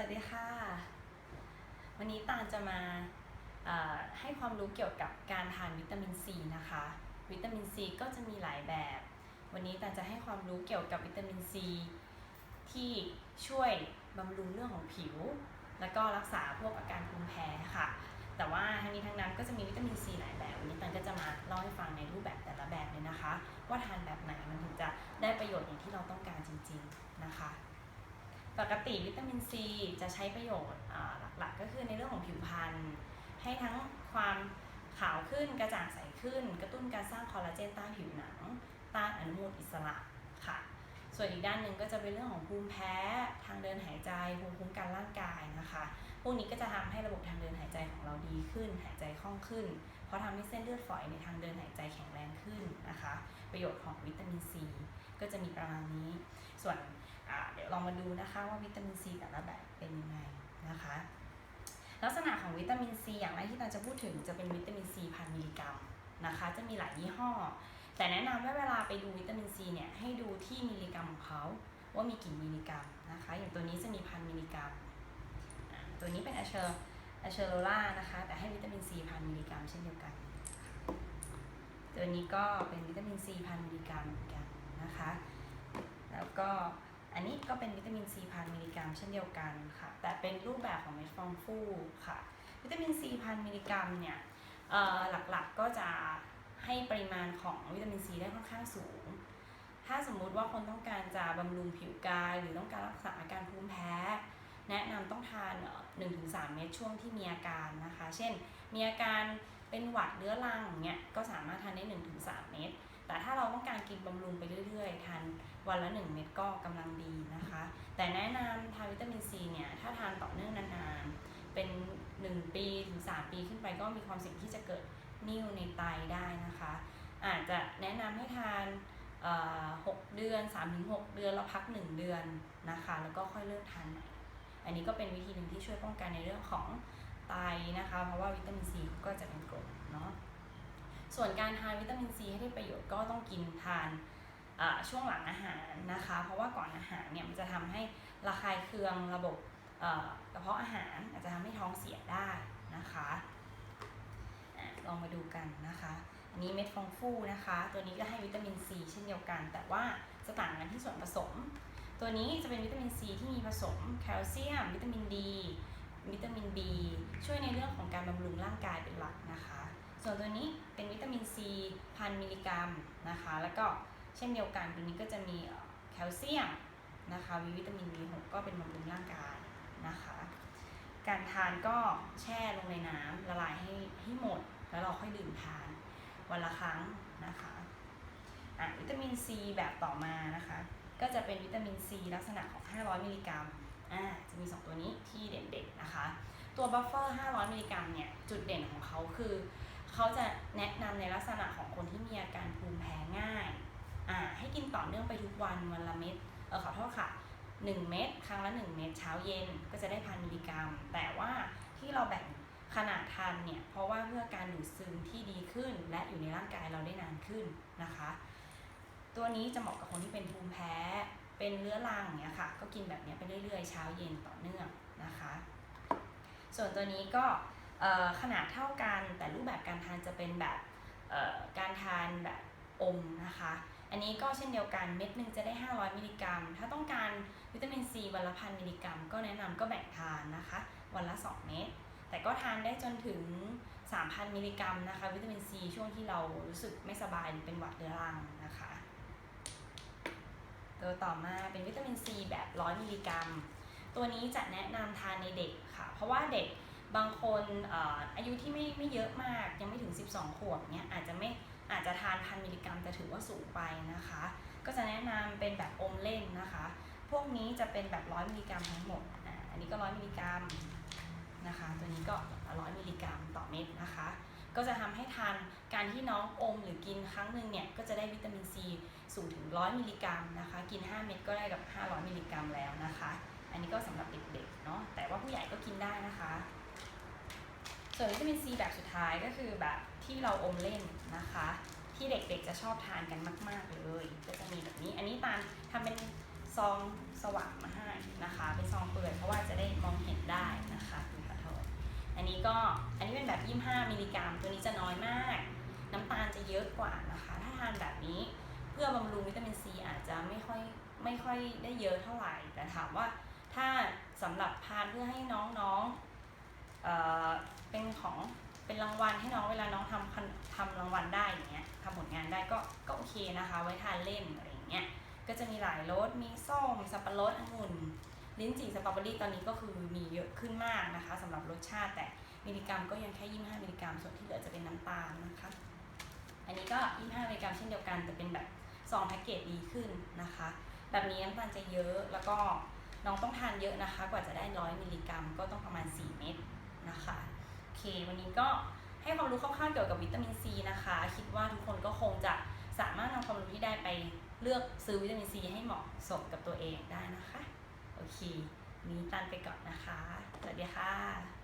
วัสดีค่ะ วันนี้ตาลจะมาให้ความรู้เกี่ยวกับการทานวิตามินซีนะคะ วิตามินซีก็จะมีหลายแบบ วันนี้ตาลจะให้ความรู้เกี่ยวกับวิตามินซีที่ช่วยบำรุงเรื่องของผิว แล้วก็รักษาพวกอาการภูมิแพ้ค่ะ แต่ว่าทั้งนี้ทั้งนั้นก็จะมีวิตามินซีหลายแบบ วันนี้ตันก็จะมาเล่าให้ฟังในรูปแบบแต่ละแบบเลยนะคะ ว่าทานแบบไหนมันถึงจะได้ประโยชน์อย่างที่เราต้อง ปกติวิตามินซีจะใช้ประโยชน์หลักๆ ก็คือในเรื่องของผิวพรรณให้ทั้งความขาวขึ้นกระจ่างใสขึ้น กระตุ้นการสร้างคอลลาเจนใต้ผิวหนังต้านอนุมูลอิสระค่ะ ส่วนอีกด้านหนึ่งก็จะเป็นเรื่องของภูมิแพ้ทางเดินหายใจภูมิคุ้มกันร่างกายนะคะ พวกนี้ก็จะทำให้ระบบทางเดินหายใจของเราดีขึ้น หายใจคล่องขึ้น เพราะทำให้เส้นเลือดฝอยในทางเดินหายใจแข็งแรงขึ้นนะคะ ประโยชน์ของวิตามินซีก็จะมีประมาณนี้ ส่วน เดี๋ยวลองมาดูนะคะว่าวิตามินซีแต่ละแบบเป็นยังไงนะคะ ลักษณะของวิตามินซีอย่างแรกที่เราจะพูดถึงจะเป็นวิตามินซีพันมิลลิกรัมนะคะ จะมีหลายยี่ห้อ แต่แนะนำว่าเวลาไปดูวิตามินซีเนี่ยให้ดูที่มิลลิกรัมของเขาว่ามีกี่มิลลิกรัมนะคะ อย่างตัวนี้จะมีพันมิลลิกรัมตัวนี้เป็นอะเชอร์อะเชอโรล่านะคะ แต่ให้วิตามินซีพันมิลลิกรัมเช่นเดียวกัน ตัวนี้ก็เป็นวิตามินซีพันมิลลิกรัมเหมือนกันนะคะ แล้วก็ อันนี้ก็เป็นวิตามินซีพันมิลลิกรัมเช่นเดียวกันค่ะ แต่เป็นรูปแบบของเม็ดฟองฟูค่ะ วิตามินซีพันมิลลิกรัมเนี่ยหลักๆก็จะให้ปริมาณของวิตามินซีได้ค่อนข้างสูง ถ้าสมมุติว่าคนต้องการจะบำรุงผิวกาย หรือต้องการรักษาอาการภูมิแพ้ แนะนำต้องทานหนึ่งถึงสามเม็ดช่วงที่มีอาการนะคะ เช่น มีอาการเป็นหวัดเรื้อรังอย่างเงี้ยก็สามารถทานได้หนึ่งถึงสามเม็ด แต่ถ้าเราต้องการกินบำรุงไปเรื่อยๆ ทานวันละ 1 เม็ดก็กำลังดีนะคะ แต่แนะนำทานวิตามินซีเนี่ย ถ้าทานต่อเนื่องนานๆ เป็น 1 ปีถึง 3 ปีขึ้นไปก็มีความเสี่ยงที่จะเกิดนิ่วในไตได้นะคะ อาจจะแนะนำให้ทานเอ่อ6เดือน 3-6 เดือนแล้วพัก 1 เดือนนะคะ แล้วก็ค่อยเลิกทานใหม่ อันนี้ก็เป็นวิธีหนึ่งที่ช่วยป้องกันในเรื่องของไตนะคะ เพราะว่าวิตามินซีก็จะเป็นกรดเนาะ ส่วนการทานวิตามินซีให้ได้ประโยชน์ก็ต้องกินทานช่วงหลังอาหารนะคะ เพราะว่าก่อนอาหารเนี่ยมันจะทำให้ระคายเคืองระบบกระเพาะอาหารอาจจะทำให้ท้องเสียได้นะคะอะลองมาดูกันนะคะ อันนี้เม็ดฟองฟูนะคะ ตัวนี้ก็ให้วิตามินซีเช่นเดียวกัน แต่ว่าจะต่างกันที่ส่วนผสม ตัวนี้จะเป็นวิตามินซีที่มีผสมแคลเซียม วิตามินดี วิตามิน B ช่วยในเรื่องของการบำรุงร่างกายเป็นหลักนะคะ ส่วนตัวนี้เป็นวิตามินซีพันมิลลิกรัมนะคะ แล้วก็เช่นเดียวกันตัวนี้ก็จะมีแคลเซียมนะคะมีวิตามิน B6 ก็เป็นบำรุงร่างกายนะคะ การทานก็แช่ลงในน้ำละลายให้ให้หมด แล้วเราค่อยดื่มทานวันละครั้งนะคะอะวิตามินซีแบบต่อมานะคะ ก็จะเป็นวิตามินซีลักษณะของ 500 มิลลิกรัมอ่าจะมี 2 ตัวนี้ที่เด่นๆนะคะ ตัวบัฟเฟอร์ 500 มิลลิกรัมเนี่ย จุดเด่นของเขาคือ เขาจะแนะนำในลักษณะของคนที่มีอาการภูมิแพ้ง่ายอ่าให้กินต่อเนื่องไปทุกวันวันละเม็ดเออขอโทษค่ะ 1 เม็ดครั้งละ 1 เม็ดเช้าเย็นก็จะได้พันมิลลิกรัม แต่ว่าที่เราแบ่งขนาดทานเนี่ย เพราะว่าเพื่อการดูดซึมที่ดีขึ้น และอยู่ในร่างกายเราได้นานขึ้นนะคะ ตัวนี้จะเหมาะกับคนที่เป็นภูมิแพ้ เป็นเรื้อรังอย่างเงี้ยค่ะ ก็กินแบบเนี้ยไปเรื่อยๆ เช้าเย็นต่อเนื่องนะคะ ส่วนตัวนี้ก็ ขนาดเท่ากันแต่รูปแบบการทานจะเป็นแบบการทานแบบอมนะคะ อันนี้ก็เช่นเดียวกันเม็ดหนึ่งจะได้ 500 มิลลิกรัม ถ้าต้องการวิตามินซีวันละพันมิลลิกรัม ก็แนะนำก็แบ่งทานนะคะ วันละ 2 เม็ดแต่ก็ทานได้จนถึง 3,000 มิลลิกรัมนะคะ วิตามินซีช่วงที่เรารู้สึกไม่สบายหรือเป็นหวัดเรื้อรังนะคะ ตัวต่อมาเป็นวิตามินซีแบบ 100 มิลลิกรัม ตัวนี้จะแนะนำทานในเด็กค่ะ เพราะว่าเด็ก บางคนอายุที่ไม่ไม่เยอะมากยังไม่ถึง 12 ขวบเนี้ยอาจจะไม่อาจจะทานพันมิลลิกรัมแต่ถือว่าสูงไปนะคะ ก็จะแนะนำเป็นแบบอมเล่นนะคะ พวกนี้จะเป็นแบบ100มิลลิกรัมทั้งหมดอ,อันนี้ก็100มิลลิกรัมนะคะ ตัวนี้ก็100มิลลิกรัมต่อเม็ดนะคะ ก็จะทำให้ทานการที่น้องอมหรือกินครั้งหนึ่งเนี่ยก็จะได้วิตามินซีสูงถึง100มิลลิกรัมนะคะ กิน 5 เม็ดก็ได้กับ 500มิลลิกรัมแล้วนะคะ อันนี้ก็สำหรับเด็กๆเนาะแต่ว่าผู้ใหญ่ก็กินได้นะคะ ส่วนวิตามินซีแบบสุดท้ายก็คือแบบที่เราอมเล่นนะคะ ที่เด็กๆจะชอบทานกันมาก ๆเลย ก็จะมีแบบนี้ อันนี้ตาลทำเป็นซองสว่างมาให้นะคะ เป็นซองเปลือยเพราะว่าจะได้มองเห็นได้นะคะขอโทษอันนี้ก็อันนี้เป็นแบบ 25 มิลลิกรัม ตัวนี้จะน้อยมาก น้ำตาลจะเยอะกว่านะคะ ถ้าทานแบบนี้เพื่อบำรุงวิตามินซีอาจจะไม่ค่อยไม่ค่อยได้เยอะเท่าไหร่แต่ถามว่าถ้าสำหรับทานเพื่อให้น้องๆ เป็นของเป็นรางวัลให้น้องเวลาน้องทำทำรางวัลได้อย่างเงี้ยทำผลงานได้ก็ก็โอเคนะคะ ไว้ทานเล่นอะไรอย่างเงี้ยก็จะมีหลายรสมีส้มสับปะรดองุ่นลิ้นจี่สตรอเบอรี่ตอนนี้ก็คือมีเยอะขึ้นมากนะคะสำหรับรสชาติแต่มิลลิกรัมก็ยังแค่ 25 มิลลิกรัม ส่วนที่เหลือจะเป็นน้ำตาลนะคะ อันนี้ก็ 25 มิลลิกรัมเช่นเดียวกันแต่เป็นแบบซองแพ็กเกจดีขึ้นนะคะ แบบนี้น้ำตาลจะเยอะแล้วก็น้องต้องทานเยอะนะคะ กว่าจะได้ 100 มิลลิกรัม ก็ต้องประมาณ 4 เม็ด นะคะโอเค วันนี้ก็ให้ความรู้คร่าวๆเกี่ยวกับวิตามินซีนะคะ คิดว่าทุกคนก็คงจะสามารถนำความรู้ที่ได้ไปเลือกซื้อวิตามินซีให้เหมาะสมกับตัวเองได้นะคะ โอเค นี้ตันไปก่อนนะคะ สวัสดีค่ะ